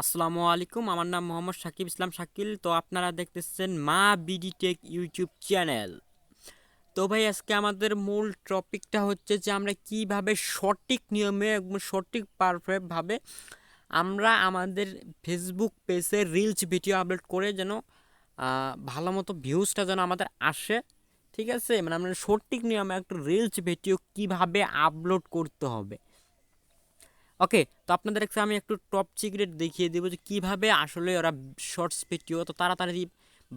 আসসালামু আলাইকুম, আমার নাম মোহাম্মদ সাকিব ইসলাম শাকিল। তো আপনারা দেখতেছেন মা বিডি টেক ইউটিউব চ্যানেল। তো ভাই, আজকে আমাদের মূল টপিকটা হচ্ছে যে আমরা কীভাবে সঠিক নিয়মে একদম সঠিক পারফেক্টভাবে আমরা আমাদের ফেসবুক পেজে রিলস ভিডিও আপলোড করে যেন ভালো মতো ভিউজটা যেন আমাদের আসে। ঠিক আছে? মানে আমরা সঠিক নিয়মে একটা রিলস ভিডিও কীভাবে আপলোড করতে হবে। ওকে তো আপনাদের আমি একটু টপ সিক্রেট দেখিয়ে দেবো যে কীভাবে আসলে ওরা শর্টস ভিডিও তো তাড়াতাড়ি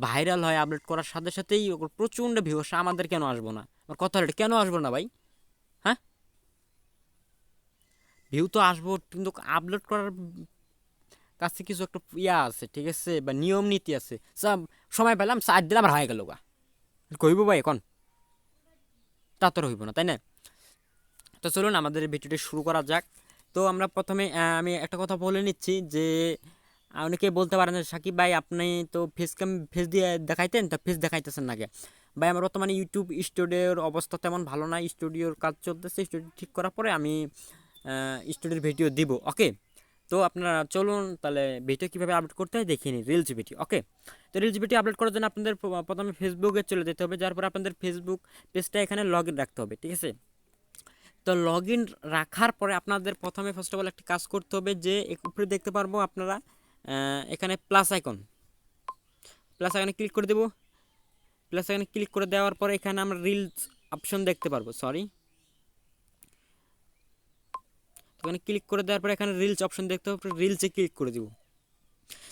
ভাইরাল হয় আপলোড করার সাথে সাথেই ওর প্রচণ্ড ভিউ আসে আমাদের কেন আসব না? আমার কথা হলো কেন আসব না ভাই? হ্যাঁ? ভিউ তো আসব, কিন্তু আপলোড করার কাছে কিছু একটা ইয়া আছে, ঠিক আছে? বা নিয়ম নীতি আছে। সব সময় পেলাম সাইড দিলাম আর হয়ে গেল গা। কইব ভাই এখন? তা তো হইব না, তাই না? তো চলুন, আমাদের ভিডিওটি শুরু করা যাক। তো আমরা প্রথমে আমি একটা কথা বলে নিচ্ছি যে অনেকে বলতে পারেন যে, সাকিব ভাই, আপনি তো ফেস ক্যাম ফেস দিয়ে দেখাইতেন, তা ফেস দেখাইতেছেন নাকি ভাই, আমার বর্তমানে ইউটিউব স্টুডিওর অবস্থা তেমন ভালো না। স্টুডিওর কাজ চলতেছে স্টুডিও ঠিক করার পরে আমি স্টুডিওর ভিডিও দিব ওকে তো আপনারা চলুন, তাহলে ভিডিও কীভাবে আপলোড করতে হয় দেখিয়ে নিই রিলস ভিডিও ওকে তো রিলস ভিডিও আপলোড করার জন্য আপনাদের প্রথমে ফেসবুকে চলে যেতে হবে, যার পর আপনাদের ফেসবুক পেজটা এখানে লগ ইন রাখতে হবে, ঠিক আছে? তো লগ ইন রাখার পরে আপনাদের প্রথমে ফার্স্ট অফ অল একটি কাজ করতে হবে যে উপরে দেখতে পারব আপনারা এখানে প্লাস আইকন প্লাস আইকনে ক্লিক করে দেবো। প্লাস আইকনে ক্লিক করে দেওয়ার পরে এখানে আমরা রিলস অপশন দেখতে পারব সরি এখানে ক্লিক করে দেওয়ার পরে এখানে রিলস অপশন দেখতে হবে রিলসে ক্লিক করে দিব।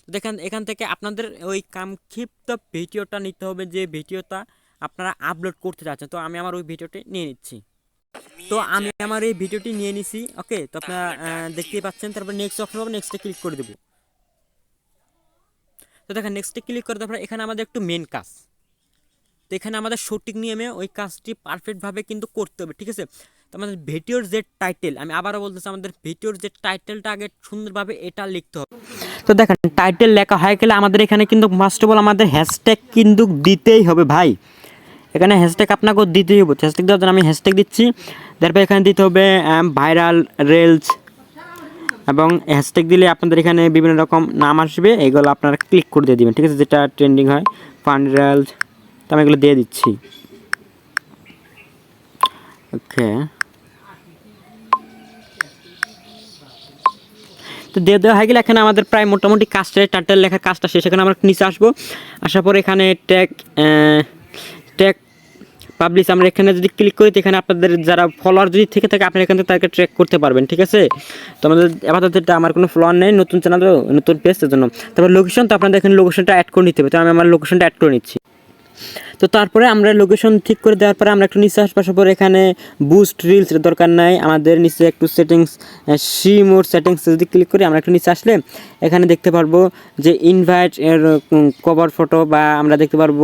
তো দেখেন, এখান থেকে আপনাদের ওই কামক্ষিপ্ত ভিডিওটা নিতে হবে যে ভিডিওটা আপনারা আপলোড করতে চাচ্ছেন। তো আমি আমার ওই ভিডিওটি নিয়ে নিচ্ছি। তো আমি আমার এই ভিডিওটি নিয়ে নিছি, ওকে? তো আপনারা দেখতেই পাচ্ছেন, তারপর নেক্সট অপশন পাবো নেক্সটে ক্লিক করে দেবো। তো দেখেন নেক্সটে ক্লিক করে তারপরে এখানে আমাদের একটু মেন কাজ। তো এখানে আমাদের সঠিক নিয়মে ওই কাজটি পারফেক্টভাবে কিন্তু করতে হবে, ঠিক আছে? তো আমাদের ভিডিওর যে টাইটেল আমি আবারও বলতেছি, আমাদের ভিডিওর যে টাইটেলটা আগে সুন্দরভাবে এটা লিখতে হবে। তো দেখেন টাইটেল লেখা হয়ে গেলে আমাদের এখানে কিন্তু মাস্ট অফ অল আমাদের হ্যাশট্যাগ কিন্তু দিতেই হবে, ভাই। এখানে হ্যাশট্যাগ আপনাকেও দিতেই হবে। হ্যাশট্যাগ দেওয়ার জন্য আমি হ্যাশট্যাগ দিচ্ছি। তারপর এখানে দিতে হবে ভাইরাল রিলস এবং হ্যাশট্যাগ দিলে আপনাদের এখানে বিভিন্ন রকম নাম আসবে। এগুলো আপনারা ক্লিক করে দিয়ে দিবেন, ঠিক আছে? যেটা ট্রেন্ডিং হয় ফান রিলস তো আমি এগুলো দিয়ে দিচ্ছি। ওকে তো দিয়ে দেওয়া হয়ে গেলে এখানে আমাদের প্রায় মোটামুটি কাজটা টাইটেল লেখার কাজটা শেষ। এখানে আমরা নিচে আসব। আসার পর এখানে ট্যাগ ট্যাগ পাবলিশ আমরা এখানে যদি ক্লিক করি, তো এখানে আপনাদের যারা ফলোয়ার যদি থেকে থাকে আপনি এখান থেকে তাকে ট্র্যাক করতে পারবেন, ঠিক আছে? তো আমাদের আপাতত এটা আমার কোনো ফলোয়ার নেই, নতুন চ্যানেল নতুন পেজ জন্য। তারপর লোকেশন তো আপনাদের এখানে লোকেশনটা অ্যাড করে নিতে হবে। তো আমি আমার লোকেশনটা অ্যাড করে নিচ্ছি। তো তারপরে আমরা লোকেশন ঠিক করে দেওয়ার পরে আমরা একটু নিচে আসার পরে এখানে বুস্ট রিলস দরকার নাই। আমাদের নিচে একটু সেটিংস সি মোড সেটিংস যদি ক্লিক করি, আমরা একটু নিচে আসলে এখানে দেখতে পারব যে ইনভাইট এর কভার ফটো বা আমরা দেখতে পারব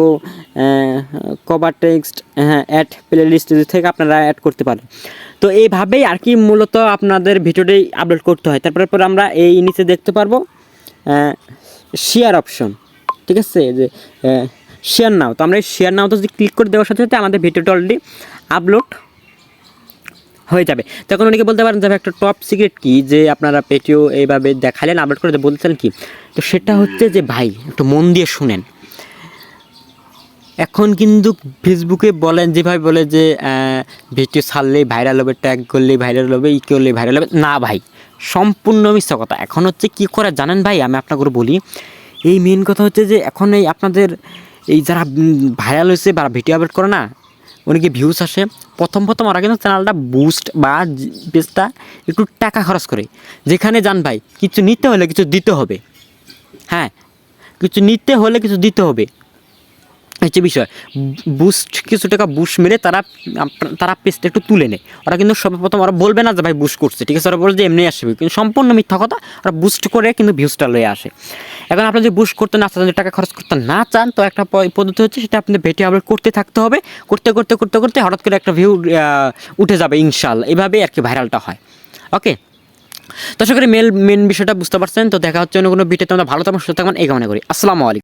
কভার টেক্সট হ্যাঁ অ্যাড প্লে লিস্ট থেকে আপনারা অ্যাড করতে পারেন। তো এইভাবেই আর কি মূলত আপনাদের ভিডিওটাই আপলোড করতে হয়। তারপরে পর আমরা এই নিচে দেখতে পারব শেয়ার অপশন ঠিক আছে? যে শেয়ার নাও তো আমরা এই শেয়ার নাও তো যদি ক্লিক করে দেওয়ার সাথে সাথে আমাদের ভিডিওটা অলরেডি আপলোড হয়ে যাবে। তখন অনেকে বলতে পারেন যে একটা টপ সিক্রেট কি? যে আপনারা পেটিও এইভাবে দেখালেন আপলোড করে বলতেছেন কি? তো সেটা হচ্ছে যে, ভাই, একটু মন দিয়ে শুনেন। এখন কিন্তু ফেসবুকে বলেন যেভাবে বলে যে ভিডিও ছাড়লেই ভাইরাল হবে ট্যাগ করলেই ভাইরাল হবে, ই করলেই ভাইরাল হবে। না ভাই, সম্পূর্ণ মিথ্যা কথা। এখন হচ্ছে কি করে? জানেন ভাই, আমি আপনাকে বলি, এই মেন কথা হচ্ছে যে, এখন এই আপনাদের এই যারা ভাইরাল হয়েছে বা ভিডিও আপলোড করে না, অনেকে ভিউস আসে। প্রথম প্রথম ওরা কিন্তু চ্যানেলটা বুস্ট বা পেজটা একটু টাকা খরচ করে। যেখানে যান ভাই, কিছু নিতে হলে কিছু দিতে হবে। হ্যাঁ কিছু নিতে হলে কিছু দিতে হবে। হচ্ছে বিষয় বুস্ট কিছু টাকা বুশ মেরে তারা তারা পেজটা একটু তুলে নেয়। ওরা কিন্তু সর্বপ্রথম ওরা বলবে না যে ভাই বুস্ট করছে, ঠিক আছে? ওরা বলবে যে এমনি আসবে। কিন্তু সম্পূর্ণ মিথ্যা কথা, ওরা বুস্ট করে কিন্তু ভিউজটা লয়ে আসে। এখন আপনি যদি বুশ করতে না চান টাকা খরচ করতে না চান, তো একটা পদ্ধতি হচ্ছে সেটা আপনি ভেটে আপলোড করতে থাকতে হবে। করতে করতে করতে করতে হঠাৎ করে একটা ভিউ উঠে যাবে ইনশাল এভাবেই আর কি ভাইরালটা হয়। ওকে তো আশা মেল মেন বিষয়টা বুঝতে পারছেন? তো দেখা হচ্ছে অন্য কোনো ভিডিওতে আমরা ভালো থাকবেন সুস্থ থাকবেন এই কামনা করি। আসসালামু আলাইকুম।